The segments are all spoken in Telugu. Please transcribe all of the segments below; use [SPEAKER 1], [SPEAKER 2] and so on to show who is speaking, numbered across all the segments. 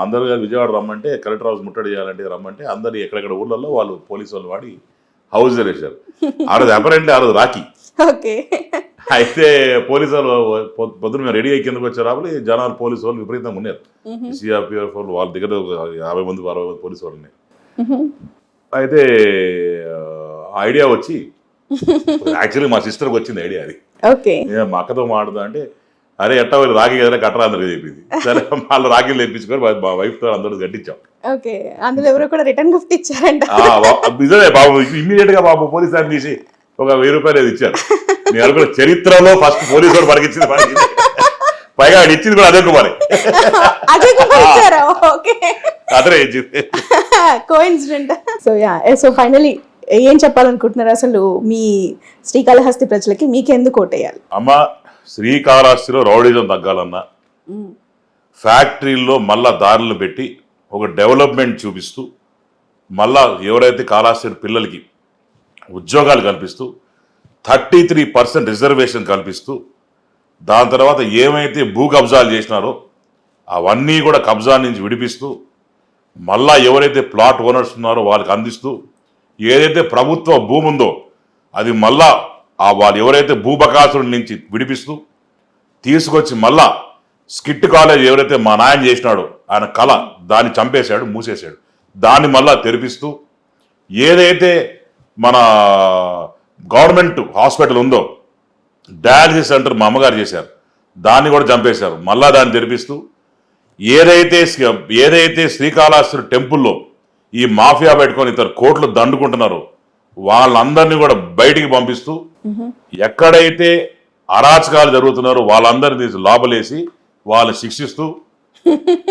[SPEAKER 1] అందరు విజయవాడ రమ్మంటే కలెక్టర్ హౌస్ ముట్టడి చేయాలంటే రమ్మంటే అందరు ఎక్కడెక్కడ ఊళ్ళల్లో వాళ్ళు పోలీసు వాళ్ళు వాడి హౌస్ తెరేశారు ఆ రోజు అపరెంట్లీ ఆ రోజు రాఖీ.
[SPEAKER 2] ఓకే.
[SPEAKER 1] అయితే పోలీసు వాళ్ళు పొద్దున మేము రెడీ అయ్యి కిందకు వచ్చే జనాలు పోలీసు వాళ్ళు విపరీతంగా ఉన్నారు సిఆర్పిఎఫ్ వాళ్ళు వాళ్ళ దగ్గర యాభై మంది అరవై మంది పోలీసు వాళ్ళు ఉన్నాయి అయితే ఐడియా వచ్చి యాక్చువల్లీ మా సిస్టర్కి వచ్చింది ఐడియా అది. మా అక్కతో మాట్లాడుతా అంటే అరే ఎట్టా వాళ్ళు రాఖీ కదా కట్టరా అందరికి చెప్పింది. సరే వాళ్ళు రాఖీలు తెప్పించుకొని మా- మా వైఫ్తో అందరూ కట్టించాం.
[SPEAKER 2] ఓకే అందులో ఎవరో కూడా రిటర్న్ గిఫ్ట్ ఇచ్చారంట.
[SPEAKER 1] నిజమే బాబు ఇమ్మీడియట్గా బాబు పోలీస్ ఆయన తీసి ఒక వెయ్యి రూపాయలు ఏదో ఇచ్చారు. నేను అనుకున్న చరిత్రలో ఫస్ట్ పోలీసు వాడు ఇదే. పైగా ఆయన ఇచ్చింది కూడా అదే కుమారి.
[SPEAKER 2] అజయ్ కుమార్ ఓకే.
[SPEAKER 1] అతనే ఇచ్చింది.
[SPEAKER 2] Coincident so yeah so finally ఏం చెప్పాలనుకుంటున్నారు అసలు మీ శ్రీకాళహస్తి ప్రజలకి? మీకెందుకు ఓటేయాలి?
[SPEAKER 1] అమ్మ శ్రీకాళహస్తిలో రౌడీజం తగ్గాలన్నా. ఫ్యాక్టరీల్లో మళ్ళా దారులు పెట్టి ఒక డెవలప్మెంట్ చూపిస్తూ మళ్ళా ఎవరైతే కాళహస్తి పిల్లలకి ఉద్యోగాలు కల్పిస్తూ థర్టీ త్రీ పర్సెంట్ రిజర్వేషన్ కల్పిస్తూ దాని తర్వాత ఏమైతే భూ కబ్జాలు చేసినారో అవన్నీ కూడా కబ్జా నుంచి విడిపిస్తూ మళ్ళా ఎవరైతే ప్లాట్ ఓనర్స్ ఉన్నారో వాళ్ళకి అందిస్తూ ఏదైతే ప్రభుత్వ భూమి ఉందో అది మళ్ళా ఆ వాళ్ళు ఎవరైతే భూబకాసుడి నుంచి విడిపిస్తూ తీసుకొచ్చి మళ్ళా స్కిట్ కాలేజ్ ఎవరైతే మా నాయన చేసినాడో ఆయన కళ దాన్ని చంపేశాడు మూసేశాడు. దాన్ని మళ్ళా తెరిపిస్తూ ఏదైతే మన గవర్నమెంట్ హాస్పిటల్ ఉందో డయాలసిస్ సెంటర్ మా అమ్మగారు చేశారు దాన్ని కూడా చంపేశారు. మళ్ళా దాన్ని తెరిపిస్తూ ఏదైతే ఏదైతే శ్రీకాళహస్తి టెంపుల్లో ఈ మాఫియా పెట్టుకొని ఇతరు కోట్లు దండుకుంటున్నారో వాళ్ళందరినీ కూడా బయటికి పంపిస్తూ ఎక్కడైతే అరాచకాలు జరుగుతున్నారో వాళ్ళందరినీ తీసి లోపలేసి వాళ్ళు శిక్షిస్తూ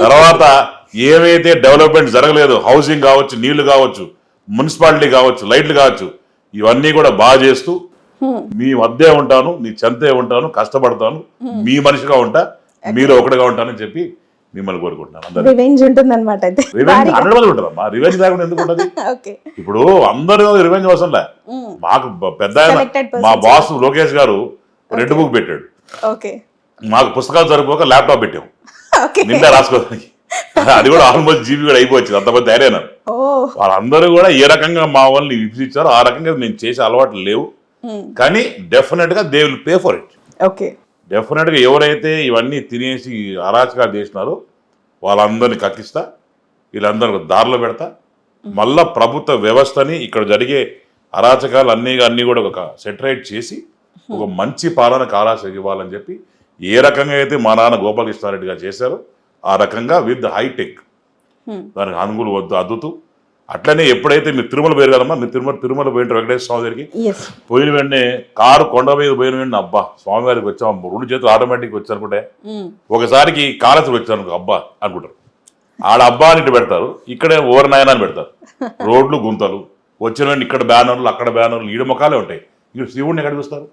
[SPEAKER 1] తర్వాత ఏవైతే డెవలప్మెంట్ జరగలేదు హౌసింగ్ కావచ్చు నీళ్ళు కావచ్చు మున్సిపాలిటీ కావచ్చు లైట్లు కావచ్చు ఇవన్నీ కూడా బాగా చేస్తూ మీ వద్దే ఉంటాను నీ చెంతే ఉంటాను కష్టపడతాను మీ మనిషిగా ఉంటా మీరు ఒకటిగా ఉంటానని చెప్పి మిమ్మల్ని కోరుకుంటున్నాను అందరూ
[SPEAKER 2] రివెంజ్ ఉంటుంది అనమాట అయితే.
[SPEAKER 1] రివెంజ్ హండ్రెడ్ మంది ఉంటుందమ్మా. రివెంజ్ లేకుండా ఎందుకు ఉంటుంది ఇప్పుడు అందరూ రివెంజ్ అవసరం లే మాకు బ- పెద్ద. మా బాస్ లోకేష్ గారు రెడ్ బుక్ పెట్టాడు. మాకు పుస్తకాలు సరిపోక ల్యాప్టాప్ పెట్టాం.
[SPEAKER 2] ఓకే
[SPEAKER 1] నిండా రాసుకోవడానికి. అది కూడా ఆల్మోస్ట్ జీబీ కూడా అయిపోవచ్చు. అంతమంది తయారైనా వాళ్ళందరూ కూడా ఏ రకంగా మా వాళ్ళని విభజించారో ఆ రకంగా మేము చేసే అలవాట్లు లేవు. కానీ డెఫినెట్గా they will pay for it
[SPEAKER 2] okay
[SPEAKER 1] డెఫినెట్గా ఎవరైతే ఇవన్నీ తినేసి అరాచకాలు చేసినారో వాళ్ళందరినీ కక్కిస్తా వీళ్ళందరూ దారిలో పెడతా. మళ్ళా ప్రభుత్వ వ్యవస్థని ఇక్కడ జరిగే అరాచకాలు అన్నీ అన్నీ కూడా ఒక సెటరేట్ చేసి ఒక మంచి పాలన కాలాశ ఇవ్వాలని చెప్పి ఏ రకంగా అయితే మా నాన్న గోపాలకృష్ణారెడ్డి గారు చేశారో ఆ రకంగా విత్ హైటెక్ దానికి అనుగులు వద్దు అద్దుతూ అట్లనే ఎప్పుడైతే మీరు తిరుమల పోయారు కదమ్మా మీరు తిరుమల తిరుమల పోయిన వెంకటేశ్వర స్వామి దగ్గరికి
[SPEAKER 2] ఎస్
[SPEAKER 1] పోయిన వెంటనే కారు కొండ మీద పోయిన వెంటనే అబ్బా స్వామివారికి వచ్చాం రెండు చేతులు ఆటోమేటిక్ వచ్చి అనుకుంటే ఒకసారికి కాలసి వచ్చాను అనుకో, అబ్బా అనుకుంటారు. ఆడ అబ్బా అని ఇటు పెడతారు ఇక్కడే ఓవర్ నాయన అని పెడతారు. రోడ్లు గుంతలు వచ్చిన వెంటనే ఇక్కడ బ్యానర్లు అక్కడ బ్యానర్లు ఈడ ముఖాలే ఉంటాయి. ఇక్కడ శివుడిని ఎక్కడ చూస్తారు